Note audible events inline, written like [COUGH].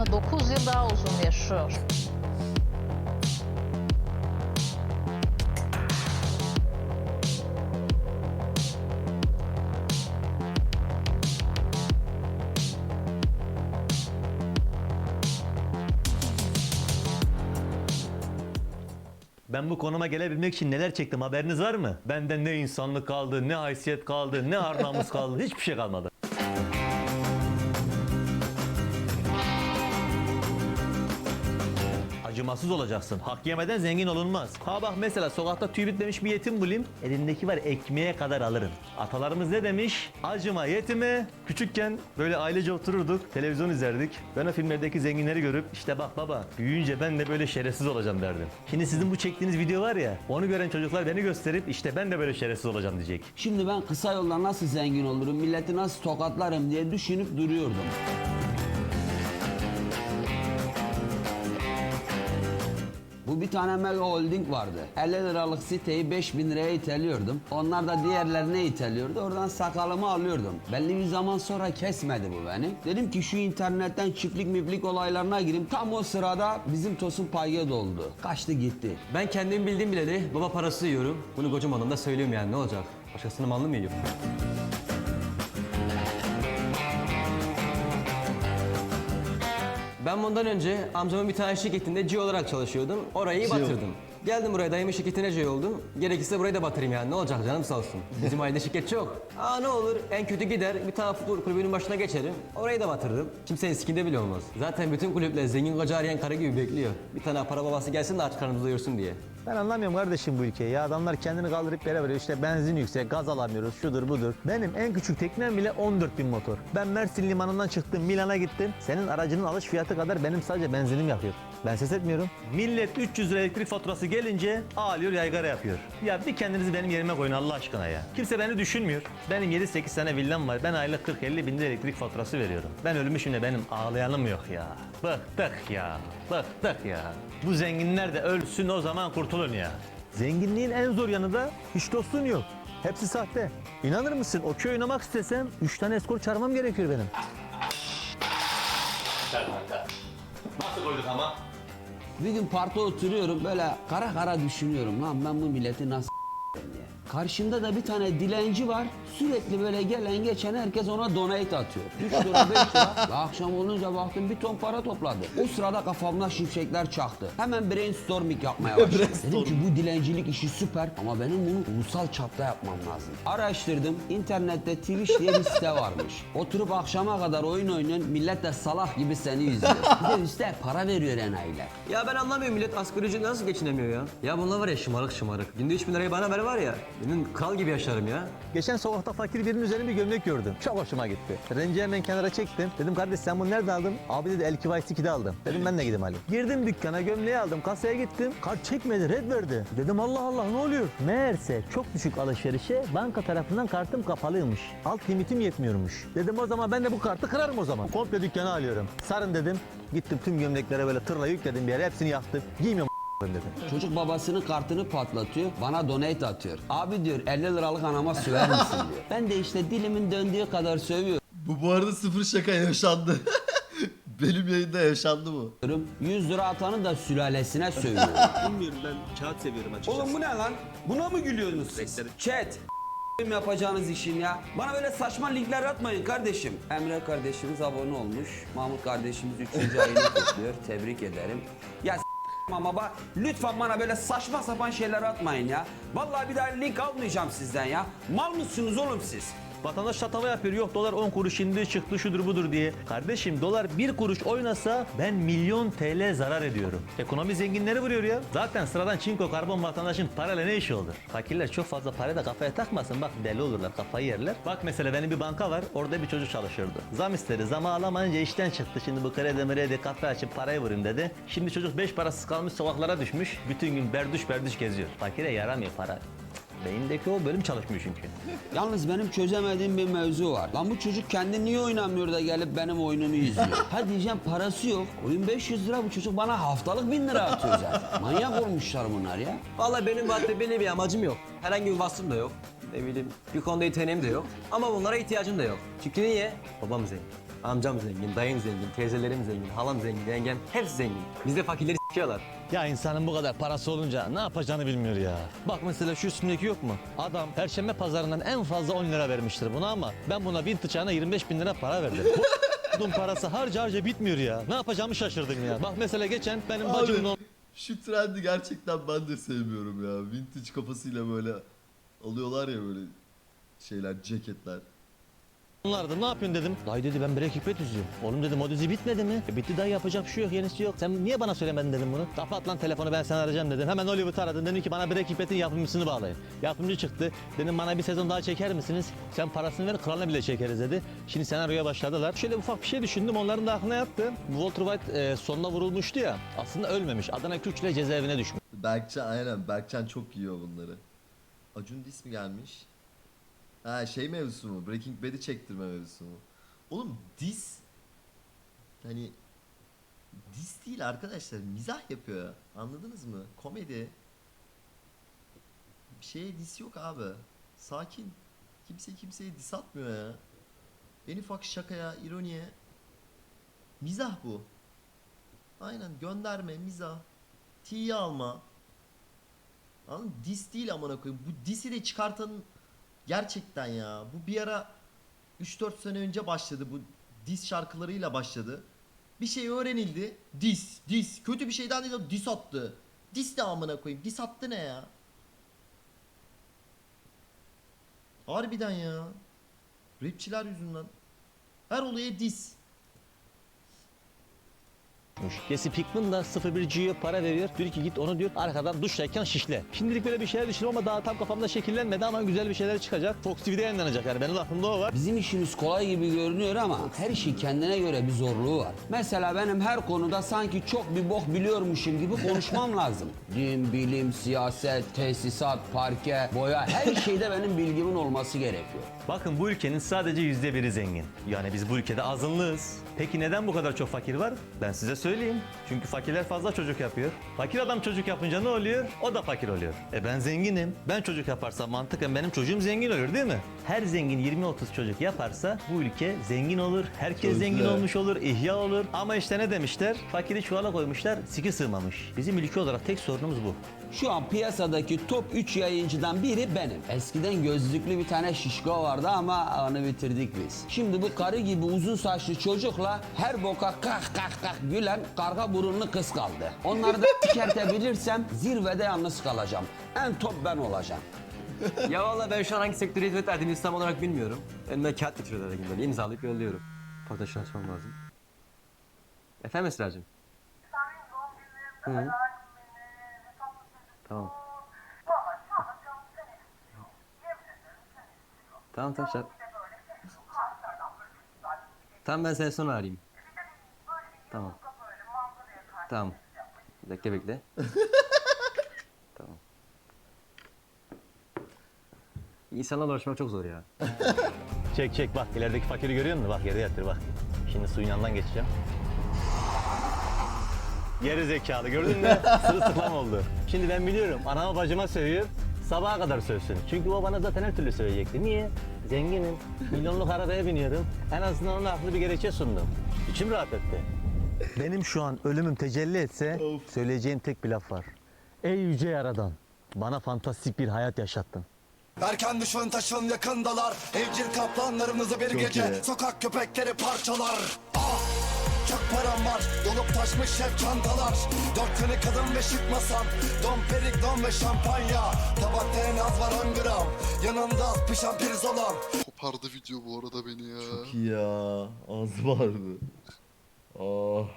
oranla 9 yıl daha uzun yaşıyor. Ben bu konuma gelebilmek için neler çektim haberiniz var mı? Benden ne insanlık kaldı, ne haysiyet kaldı, ne ar kaldı, hiçbir şey kalmadı. Acımasız olacaksın. Hak yemeden zengin olunmaz. Ha bak mesela sokakta tüy bitmemiş bir yetim bulayım. Elindeki var ekmeğe kadar alırım. Atalarımız ne demiş? Acıma yetime. Küçükken böyle ailece otururduk. Televizyon izlerdik. Ben o filmlerdeki zenginleri görüp işte bak baba büyüyünce ben de böyle şerefsiz olacağım derdim. Şimdi sizin bu çektiğiniz video var ya onu gören çocuklar beni gösterip işte ben de böyle şerefsiz olacağım diyecek. Şimdi ben kısa yoldan nasıl zengin olurum, milleti nasıl tokatlarım diye düşünüp duruyordum. Bu bir tane mega holding vardı. 50 liralık siteyi 5000 liraya iteliyordum. Onlar da diğerlerine iteliyordu. Oradan sakalımı alıyordum. Belli bir zaman sonra kesmedi bu beni. Dedim ki şu internetten çiftlik miplik olaylarına gireyim. Tam o sırada bizim Tosun Payge doldu. Kaçtı gitti. Ben kendim bildim bileli baba parası yiyorum. Bunu kocamanım da söylüyorum yani ne olacak? Başkasının malını mı yiyorum? Ben bundan önce amcamın bir tane şirketinde C olarak çalışıyordum. Orayı batırdım. Geldim buraya dayımın şirketine C oldum. Gerekirse burayı da batırayım yani ne olacak canım sağ olsun. Bizim ailede şirket çok. Aa ne olur en kötü gider bir tane futbol kulübünün başına geçerim. Orayı da batırırım. Kimsenin sikinde bile olmaz. Zaten bütün kulüpler zengin koca arayan karı gibi bekliyor. Bir tane para babası gelsin de aç karnımızı doyursun diye. Ben anlamıyorum kardeşim bu ülkeyi ya. Adamlar kendini kaldırıp yere veriyor. İşte benzin yüksek, gaz alamıyoruz, şudur budur. Benim en küçük teknem bile 14 bin motor. Ben Mersin limanından çıktım, Milan'a gittim. Senin aracının alış fiyatı kadar benim sadece benzinim yakıyor. Ben ses etmiyorum. Millet 300 lira elektrik faturası gelince ağlıyor yaygara yapıyor. Ya bir kendinizi benim yerime koyun Allah aşkına ya. Kimse beni düşünmüyor. Benim 7-8 tane villam var. Ben aylık 40-50 bin lira elektrik faturası veriyorum. Ben ölmüşüm de benim ağlayanım yok ya. Bıktık ya. Bıktık ya. Bu zenginler de ölsün o zaman kurtulun ya. Zenginliğin en zor yanı da hiç dostun yok. Hepsi sahte. İnanır mısın o köy oynamak istesem 3 tane eskor çağırmam gerekiyor benim. Nasıl koyduk ama? Bir gün parkta oturuyorum böyle kara kara düşünüyorum lan ben bu milleti nasıl diye. Karşımda da bir tane dilenci var. Sürekli böyle gelen geçen herkes ona donate atıyor. 3 lira 5 lira. Ve akşam olunca baktım bir ton para topladı. O sırada kafamda şimşekler çaktı. Hemen brainstorming yapmaya [LAUGHS] başladım. Dedim ki bu dilencilik işi süper ama benim bunu ulusal çapta yapmam lazım. Araştırdım. İnternette Twitch diye bir site varmış. Oturup akşama kadar oyun oynuyorsun. Millet de salak gibi seni izliyor. Bir de üstte para veriyor enayiler. Ya ben anlamıyorum millet asgari ücretle nasıl geçinemiyor ya? Ya bunlar var ya şımarık şımarık. Günde 3 bin lirayı bana ver var ya. Benim kral gibi yaşarım ya. Geçen sokakta fakir birinin üzerine bir gömlek gördüm. Çok hoşuma gitti. Renci hemen kenara çektim. Dedim kardeş sen bunu nerede aldın? Abi dedi Elki Vice 2'de aldım. Dedim ben de gideyim Ali. Girdim dükkana gömleği aldım. Kasaya gittim. Kart çekmedi red verdi. Dedim Allah Allah ne oluyor? Meğerse çok düşük alışverişe banka tarafından kartım kapalıymış. Alt limitim yetmiyormuş. Dedim o zaman ben de bu kartı kırarım o zaman. Komple dükkanı alıyorum. Sarın dedim. Gittim tüm gömleklere böyle tırla yükledim bir yere. Hepsini yaktım. Giymiyorum dedim. Çocuk babasının kartını patlatıyor. Bana donate atıyor. Abi diyor 50 liralık anama söver misin diyor. Ben de işte dilimin döndüğü kadar sövüyorum. Bu bu arada sıfır şaka yaşandı. [LAUGHS] Benim yayında yaşandı bu. 100 lira atanı da sülalesine sövüyorum. [LAUGHS] Bilmiyorum ben kağıt seviyorum açıkçası. Oğlum bu ne lan? Buna mı gülüyorsunuz siz? Chat. yapacağınız işin ya. Bana böyle saçma linkler atmayın kardeşim. Emre kardeşimiz abone olmuş. Mahmut kardeşimiz 3. ayını kutluyor. Tebrik ederim. Ya s- ama lütfen bana böyle saçma sapan şeyler atmayın ya. Vallahi bir daha link almayacağım sizden ya. Mal mısınız oğlum siz? Vatandaş tatava yapıyor. Yok dolar 10 kuruş indi çıktı şudur budur diye. Kardeşim dolar 1 kuruş oynasa ben milyon TL zarar ediyorum. Ekonomi zenginleri vuruyor ya. Zaten sıradan çinko karbon vatandaşın parayla ne işi olur? Fakirler çok fazla para da kafaya takmasın. Bak deli olurlar kafayı yerler. Bak mesela benim bir banka var. Orada bir çocuk çalışıyordu. Zam istedi. Zamı alamayınca işten çıktı. Şimdi bu kredi mredi kafe açıp parayı vurayım dedi. Şimdi çocuk 5 parasız kalmış sokaklara düşmüş. Bütün gün berduş berduş geziyor. Fakire yaramıyor para. Beyindeki o bölüm çalışmıyor çünkü. Yalnız benim çözemediğim bir mevzu var. Lan bu çocuk kendi niye oynamıyor da gelip benim oyunumu izliyor? [LAUGHS] ha diyeceğim parası yok. Oyun 500 lira bu çocuk bana haftalık 1000 lira atıyor zaten. Manyak olmuşlar bunlar ya. Vallahi benim madde benim bir amacım yok. Herhangi bir vasfım da yok. Ne bileyim bir konuda yeteneğim de yok. Ama bunlara ihtiyacım da yok. Çünkü niye? Babam zengin. Amcam zengin, dayım zengin, teyzelerim zengin, halam zengin, yengem hepsi zengin. Bizde fakirleri s**iyorlar. Ya insanın bu kadar parası olunca ne yapacağını bilmiyor ya. Bak mesela şu üstündeki yok mu? Adam Perşembe pazarından en fazla 10 lira vermiştir buna ama ben buna bin tıçağına 25 bin lira para verdim. Bu [LAUGHS] bunun parası harca harca bitmiyor ya. Ne yapacağımı şaşırdım ya. Bak mesela geçen benim bacımın Abi şu trendi gerçekten ben de sevmiyorum ya. Vintage kafasıyla böyle alıyorlar ya böyle şeyler, ceketler. Onlardı. Ne yapıyorsun dedim. Dayı dedi ben Breaking Bad izliyorum. Oğlum dedim o dizi bitmedi mi? E, bitti dayı yapacak bir şey yok yenisi yok. Sen niye bana söylemedin dedim bunu. Kapat lan telefonu ben seni arayacağım dedim. Hemen Hollywood aradım. Dedim ki bana Breaking Bad'in yapımcısını bağlayın. Yapımcı çıktı. Dedim bana bir sezon daha çeker misiniz? Sen parasını ver kralına bile çekeriz dedi. Şimdi senaryoya başladılar. Şöyle ufak bir şey düşündüm. Onların da aklına yattı. Walter White e, sonuna vurulmuştu ya. Aslında ölmemiş. Adana Kürç ile cezaevine düşmüş. Berkcan aynen Berkcan çok yiyor bunları. Acun Dis mi gelmiş? Ha şey mevzusu mu? Breaking Bad'i çektirme mevzusu mu? Oğlum Dis hani Dis değil arkadaşlar mizah yapıyor. ya. Anladınız mı? Komedi. Bir şeye dis yok abi. Sakin. Kimse kimseye dis atmıyor ya. En ufak şakaya, ironiye. Mizah bu. Aynen gönderme, mizah. T'yi alma. Anladın? Dis değil amına koyayım. Bu disi de çıkartan gerçekten ya. Bu bir ara 3-4 sene önce başladı. Bu dis şarkılarıyla başladı. Bir şey öğrenildi. Dis, dis. Kötü bir şeyden değil dis attı. Dis ne amına koyayım? Dis attı ne ya? Harbiden ya. Rapçiler yüzünden. Her olaya dis. Jesse Pinkman da 01 G'ye para veriyor. Diyor ki git onu diyor arkadan duştayken şişle. Şimdilik böyle bir şeyler düşünüyorum ama daha tam kafamda şekillenmedi ama güzel bir şeyler çıkacak. Fox TV'de yayınlanacak yani benim aklımda o var. Bizim işimiz kolay gibi görünüyor ama her işin kendine göre bir zorluğu var. Mesela benim her konuda sanki çok bir bok biliyormuşum gibi konuşmam [LAUGHS] lazım. Din, bilim, siyaset, tesisat, parke, boya her şeyde benim bilgimin olması gerekiyor. Bakın bu ülkenin sadece yüzde biri zengin. Yani biz bu ülkede azınlığız. Peki neden bu kadar çok fakir var? Ben size söyleyeyim. Çünkü fakirler fazla çocuk yapıyor. Fakir adam çocuk yapınca ne oluyor? O da fakir oluyor. E ben zenginim. Ben çocuk yaparsam mantıken benim çocuğum zengin olur değil mi? Her zengin 20-30 çocuk yaparsa bu ülke zengin olur. Herkes Çok zengin güzel. olmuş olur, ihya olur. Ama işte ne demişler? Fakiri çuvala koymuşlar, siki sığmamış. Bizim ülke olarak tek sorunumuz bu. Şu an piyasadaki top 3 yayıncıdan biri benim. Eskiden gözlüklü bir tane şişko vardı ama onu bitirdik biz. Şimdi bu karı gibi uzun saçlı çocukla her boka kah kah kah gülen karga burunlu kız kaldı. Onları da çıkartabilirsem zirvede yalnız kalacağım. En top ben olacağım. ya valla ben şu an hangi sektöre hizmet verdiğimi tam olarak bilmiyorum. Önüme kağıt getiriyorlar gibi böyle imzalayıp yolluyorum. Fotoğrafını açmam lazım. Efendim Esra'cığım? Hı. Tamam. Tamam tamam şart. Tamam ben seni sonra arayayım. Tamam. Tamam. Dakika bekle. [LAUGHS] tamam. İnsanlarla uğraşmak çok zor ya. [LAUGHS] Çek çek bak ilerideki fakiri görüyor musun? Bak yere yatır bak. Şimdi suyun yanından geçeceğim. Geri zekalı gördün mü? [LAUGHS] Sırılsıklam oldu. Şimdi ben biliyorum anama bacıma sövüyor. Sabaha kadar sövsün. Çünkü o bana zaten her türlü söyleyecekti. Niye? Zenginim. Milyonluk arabaya biniyorum. En azından ona haklı bir gerekçe sundum. İçim rahat etti. Benim şu an ölümüm tecelli etse Of. söyleyeceğim tek bir laf var. Ey yüce yaradan bana fantastik bir hayat yaşattın. Erken düşün taşın yakındalar Evcil kaplanlarımızı bir Çok gece iyi. Sokak köpekleri parçalar Ah çok param var Dolup taşmış hep çantalar Dört tane kadın ve şık masam Don perignon ve şampanya Tabakta en az var 10 gram Yanında az pişen pirzolam Kopardı video bu arada beni ya. Çok iyi ya. Az vardı. 哦。